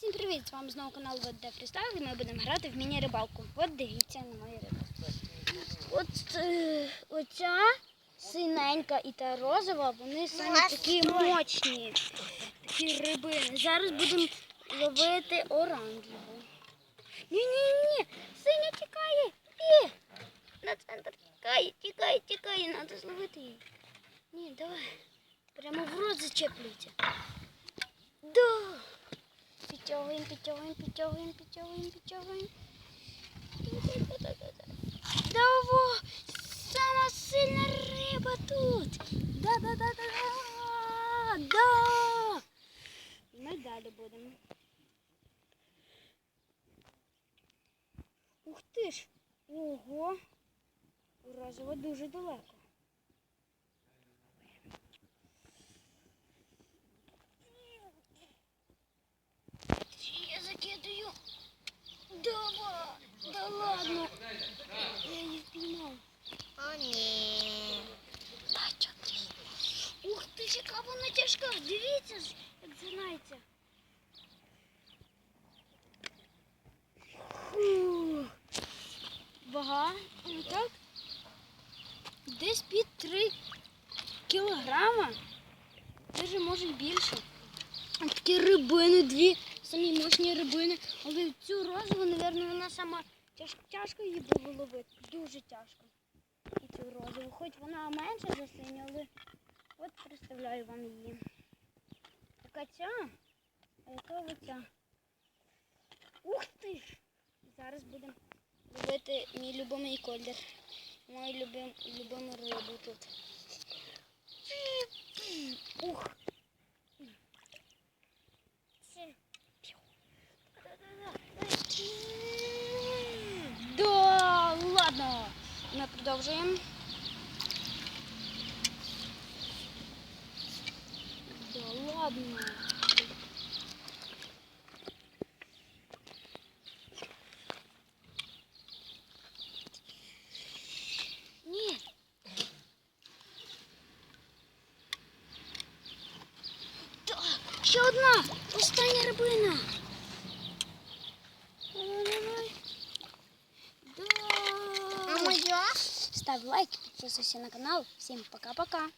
Всім привіт! З вами знову канал Вода Фрістайл і ми будемо грати в міні-рибалку. От дивіться на мою рибу. От е, оця синенька і та розова, вони самі такі мощні. Такі рибини. Зараз будемо ловити оранжеву. Ні-ні-ні, синя тікає. Ні. На центр тікає, тікає, тікає, треба зловити її. Ні, давай. Прямо в рот зачеплюється. Да. Підтягуємо, підтягуємо, підтягуємо, підтягуємо, підтягуємо. Даво! Сама сильна риба тут! Да-да-да-да-да! Да! Ми далі будемо. Ух ти ж! Ого! Розово дуже далеко. Я Давай! Да ладно! Я впіймав. О, ні. Дай чотири. Ух ти, ж, яка вона тяжка. Дивіться ж, як. Фух. Вага. ну Так. Десь під 3 кілограма. Даже може більше. А Такі рибини, дві самі мощні рибини. Але цю розову, мабуть, вона сама тяж, тяжко її було ловити. Дуже тяжко. І цю розову. Хоч вона менша за синю, але от представляю вам її. Така ця, а яка оця. Ух ти! Зараз будемо ловити мій любимий колір. Мою любим, любиму рибу тут. Ух! Продовжуємо. Да ладно. Ні. Так, ще одна. Остання рибина. Давай-давай. Да. А моя? Ставь лайк, подписывайся на канал. Всем пока-пока.